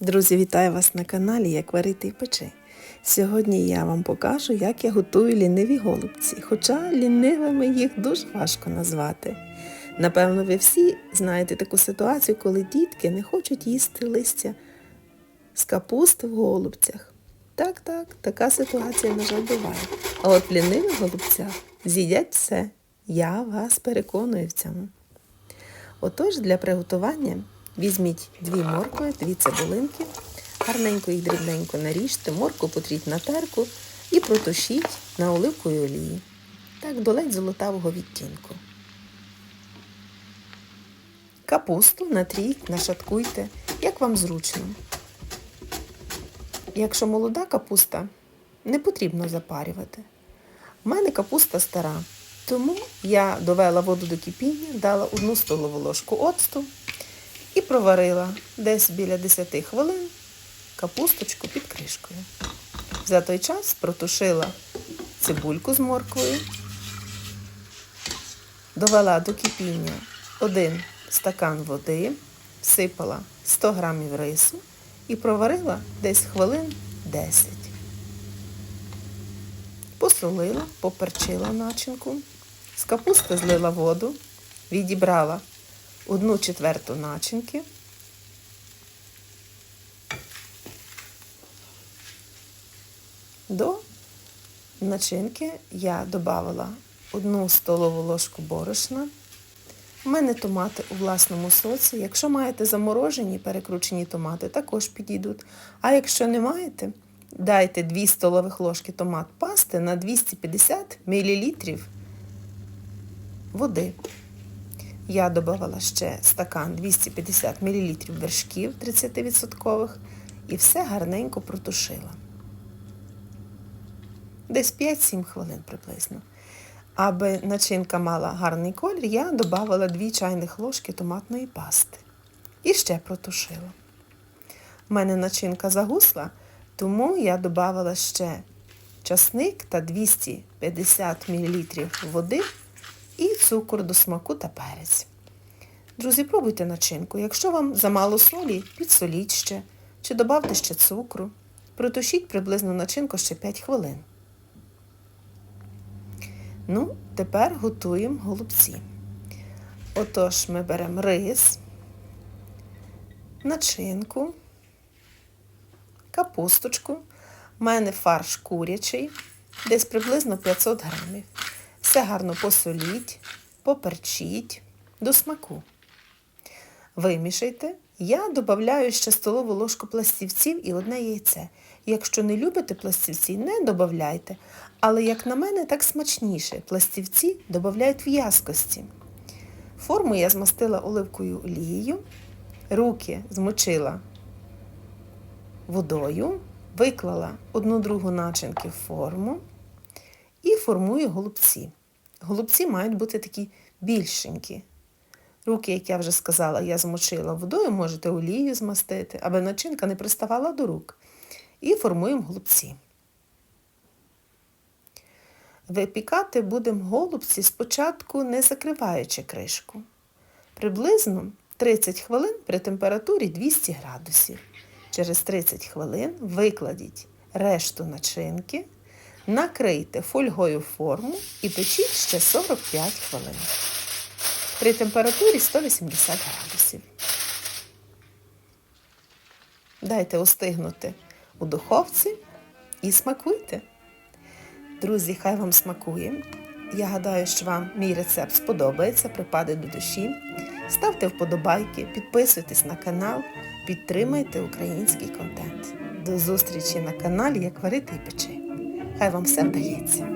Друзі, вітаю вас на каналі Як варити і печи. Сьогодні я вам покажу, як я готую ліниві голубці, хоча лінивими їх дуже важко назвати. Напевно, ви всі знаєте таку ситуацію, коли дітки не хочуть їсти листя з капусти в голубцях. Так, так, така ситуація, на жаль, буває. А от в лінивих голубцях з'їдять все. Я вас переконую в цьому. Отож, для приготування візьміть дві моркви, дві цибулинки, гарненько їх дрібненько наріжте, морку потріть на терку і протушіть на оливковій олії. Так, до ледь золотавого відтінку. Капусту натріть, нашаткуйте, як вам зручно. Якщо молода капуста, не потрібно запарювати. У мене капуста стара, тому я довела воду до кипіння, дала одну столову ложку оцту і проварила десь біля 10 хвилин капусточку під кришкою. За той час протушила цибульку з морквою, довела до кипіння один стакан води, всипала 100 грамів рису і проварила десь хвилин 10. Посолила, поперчила начинку, з капусти злила воду, відібрала одну четверту начинки. До начинки я додавала одну столову ложку борошна. У мене томати у власному соці. Якщо маєте заморожені перекручені томати, також підійдуть. А якщо не маєте, дайте 2 столових ложки томат пасти на 250 мл води. Я додавала ще стакан 250 мл вершків 30% і все гарненько протушила. Десь 5-7 хвилин приблизно. Аби начинка мала гарний колір, я додавала 2 чайних ложки томатної пасти. І ще протушила. У мене начинка загусла, тому я додавала ще часник та 250 мл води цукор до смаку та перець. Друзі, пробуйте начинку. Якщо вам замало солі, підсоліть ще, чи додавте ще цукру. Протушіть приблизно начинку ще 5 хвилин. Ну, тепер готуємо голубці. Отож, ми беремо рис, начинку, капусточку. У мене фарш курячий, десь приблизно 500 грамів. Все гарно посоліть, поперчіть до смаку. Вимішайте. Я додаю ще столову ложку пластівців і одне яйце. Якщо не любите пластівці, не додавайте. Але, як на мене, так смачніше. Пластівці додають в'язкості. Форму я змастила оливкою олією, руки змочила водою, виклала одну другу начинки в форму і формую голубці. Голубці мають бути такі більшенькі. Руки, як я вже сказала, я змочила водою, можете олією змастити, аби начинка не приставала до рук. І формуємо голубці. Випікати будемо голубці спочатку не закриваючи кришку. Приблизно 30 хвилин при температурі 200 градусів. Через 30 хвилин викладіть решту начинки, накрийте фольгою форму і печіть ще 45 хвилин при температурі 180 градусів. Дайте остигнути у духовці і смакуйте. Друзі, хай вам смакує. Я гадаю, що вам мій рецепт сподобається, припаде до душі. Ставте вподобайки, підписуйтесь на канал, підтримайте український контент. До зустрічі на каналі Як варити і печи. Хай вам все вдається!